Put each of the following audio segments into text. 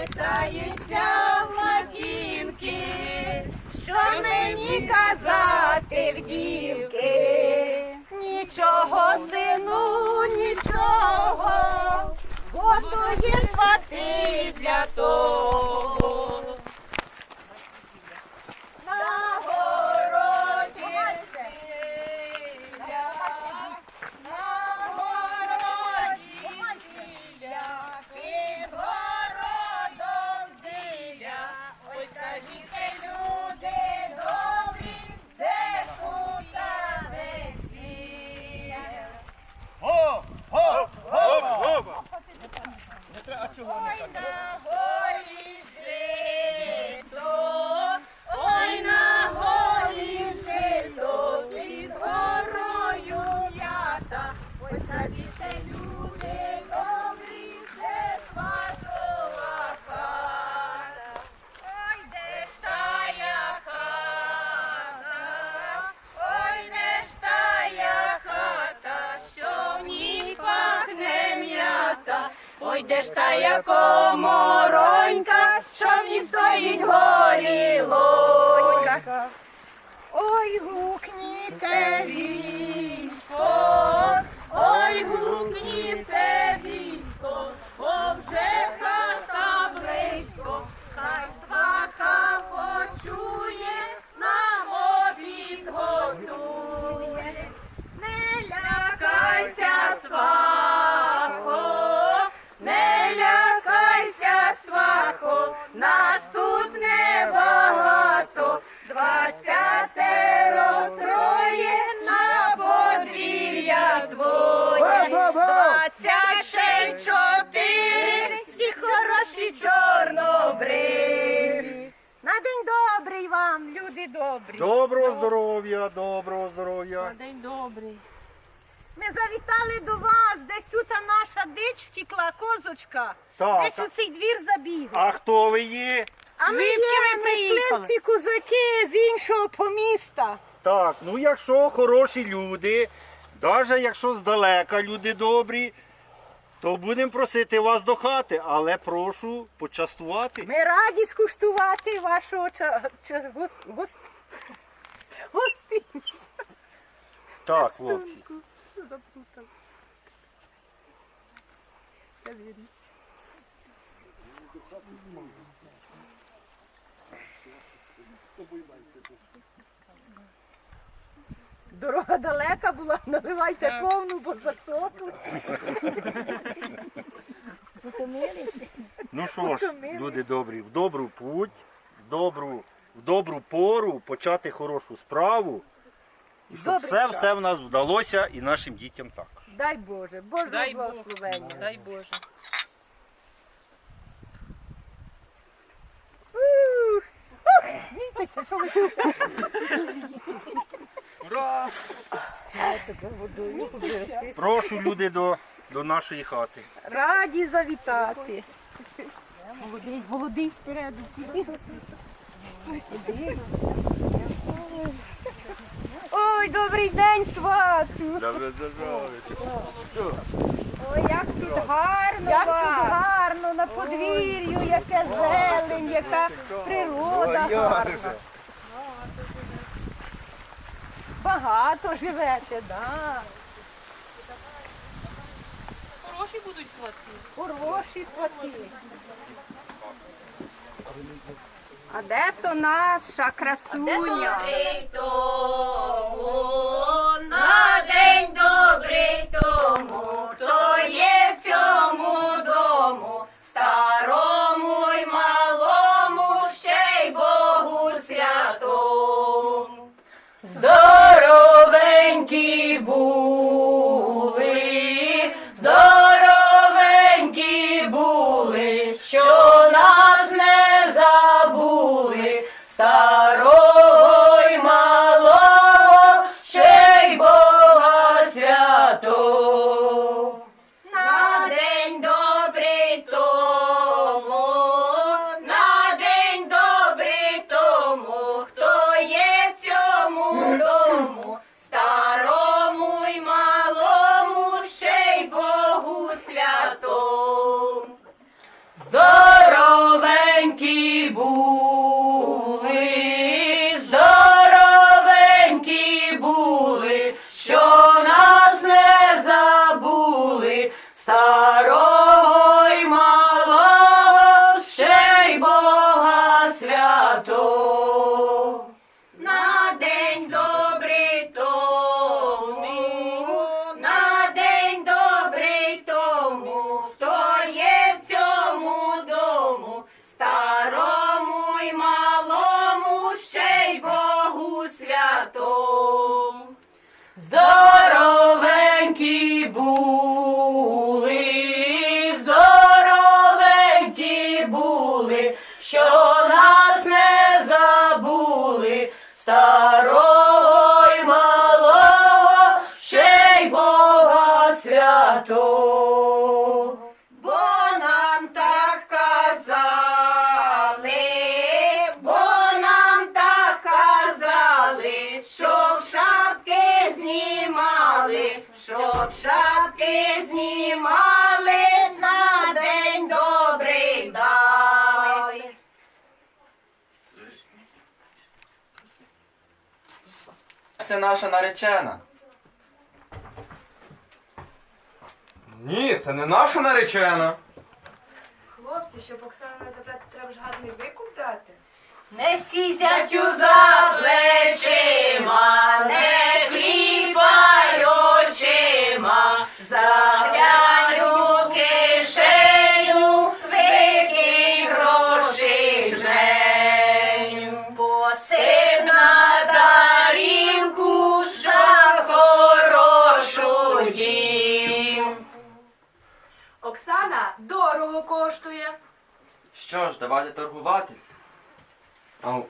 питаються макінки, що мені казати в дівки. Нічого, сину, нічого, готує свати для того. Ми завітали до вас, десь тут наша дич втекла, козочка. Так. Десь у цей двір забігла. А хто ви є? А ми Звідки є ви приїхали? мисливці козаки з іншого поміста. Так, ну якщо хороші люди, навіть якщо здалека люди добрі, то будемо просити вас до хати, але прошу почастувати. Ми раді скуштувати вашого ча... ча... гос... гос... гостинця. Так, хлопці. Заплутала. Це вірно. Дорога далека була, наливайте повну, бо засохли. Утомилися? Ну що ж, Утомились. люди добрі, в добру путь, в добру, в добру пору почати хорошу справу. І щоб Добрий все, час. все в нас вдалося і нашим дітям також. Дай Боже, Боже Дай Бог. благословення. Дай Боже. Смійтеся, що ви Смійтеся. Прошу люди до, до нашої хати. Раді завітати. Молодий, молодий спереду. Добрий день, свату. Добре, здоров'я. Ой, як тут гарно. Як тут гарно на подвір'ю, яке зелень, яка природа гарна. Багато живете, да. Хороші будуть сватки. Хороші свати. А де то наша красуня? Добрий тому, на день добрий тому, старого й малого, ще й Бога святого. Це наша наречена. Ні, це не наша наречена. Хлопці, щоб Оксану не забрати, треба ж гарний викуп дати. Не стізять за плечима, не хлібай очима, заглянь у кишеню, давайте торгуватись. Ау,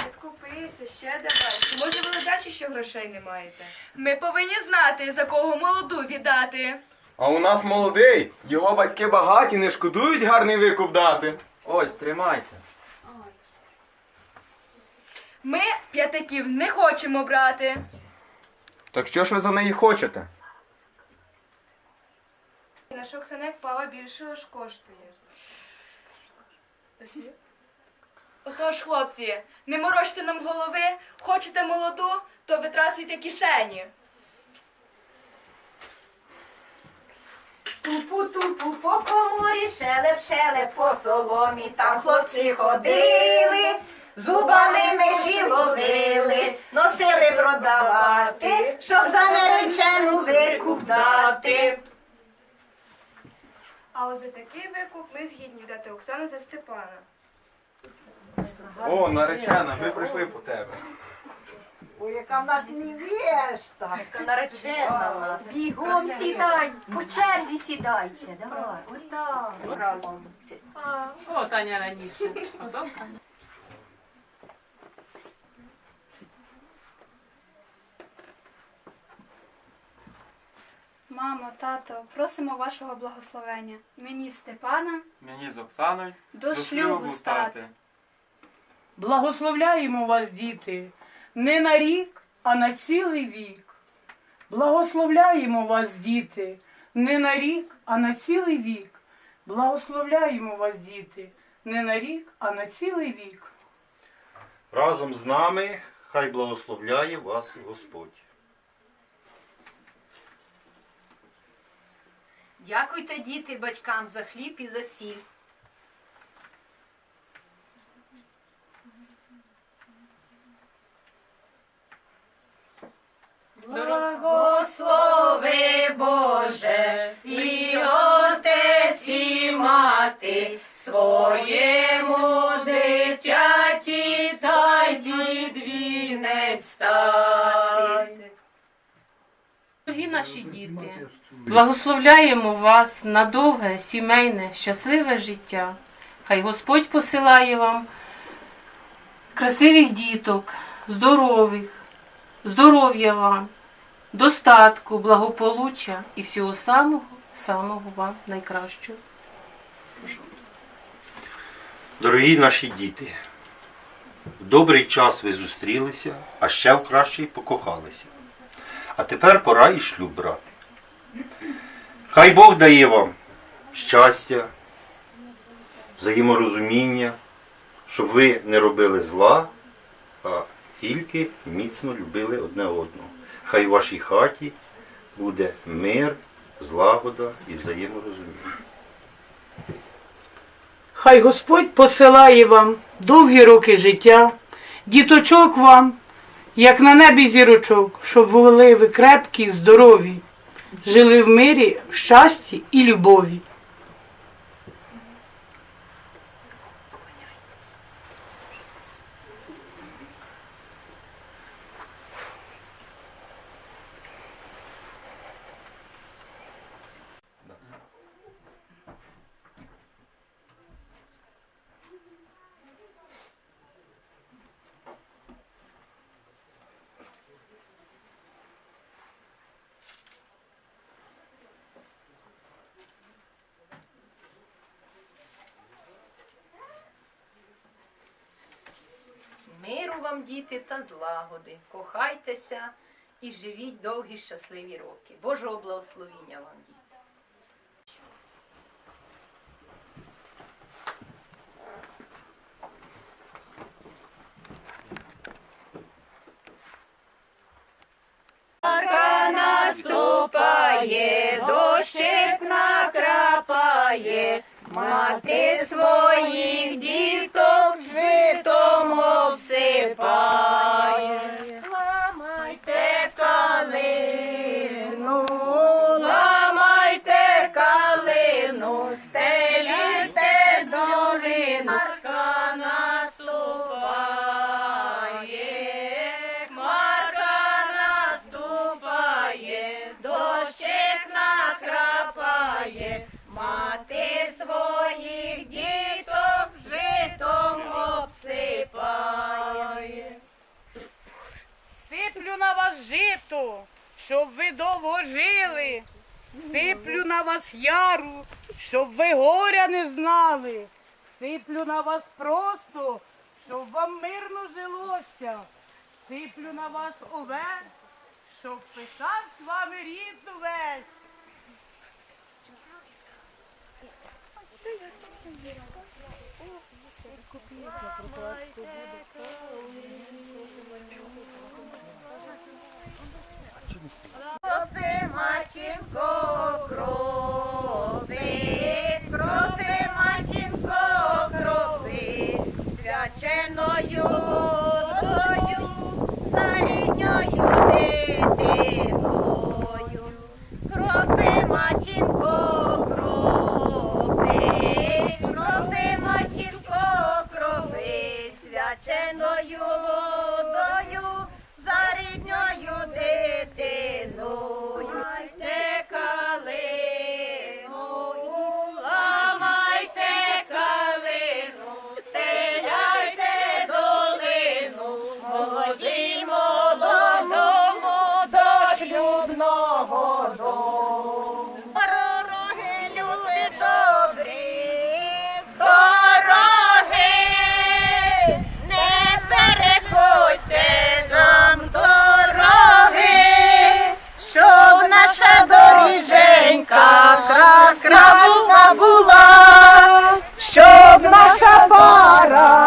Не скупися, ще давай. Може ви ледачі, що грошей не маєте? Ми повинні знати, за кого молоду віддати. А у нас молодий. Його батьки багаті, не шкодують гарний викуп дати. ось, тримайте. Ми п'ятаків не хочемо брати. Так що ж ви за неї хочете? Наша Оксана як пава більшого ж коштує. Отож, хлопці, не морочте нам голови, хочете молоду, то витрасуйте кишені. Тупу-тупу по коморі, шелеп-шелеп по соломі, там хлопці ходили, зубами межі ловили, носили продавати, щоб за наречену викуп дати. А ось за такий викуп ми згідні дати Оксану за Степана. О, наречена, ми прийшли по тебе. Ой, яка в нас невеста, наречена у нас. Бігом сідай, по черзі сідайте. Давай, отак. Разом. О, Таня раніше. Мамо, тато, просимо вашого благословення. Мені Степана Мені з Оксаною до, шлюбу стати. Благословляємо вас, діти, не на рік, а на цілий вік. Благословляємо вас, діти, не на рік, а на цілий вік. Благословляємо вас, діти, не на рік, а на цілий вік. Разом з нами хай благословляє вас Господь. Дякуйте, діти, батькам за хліб і за сіль. Благослови Боже, і отець і мати, своєму дитяті та й Дорогі наші діти, благословляємо вас на довге, сімейне, щасливе життя. Хай Господь посилає вам красивих діток, здорових, здоров'я вам, достатку, благополуччя і всього самого, самого вам найкращого. Дорогі наші діти, в добрий час ви зустрілися, а ще в кращий покохалися. А тепер пора і шлюб брати. Хай Бог дає вам щастя, взаєморозуміння, щоб ви не робили зла, а тільки міцно любили одне одного. Хай в вашій хаті буде мир, злагода і взаєморозуміння. Хай Господь посилає вам довгі роки життя, діточок вам, як на небі зірочок, щоб були ви крепкі, здорові, жили в мирі, в щасті і любові. Вам, діти, та злагоди. Кохайтеся і живіть довгі щасливі роки. Божого благословіння вам, діти. Наступає, дощик накрапає, мати своїх діток житом Goodbye. Жито, щоб ви довго жили. Сиплю на вас яру, щоб ви горя не знали. Сиплю на вас просто, щоб вам мирно жилося. Сиплю на вас овес, щоб пишавсь вами рід увесь. Cavite. Щоб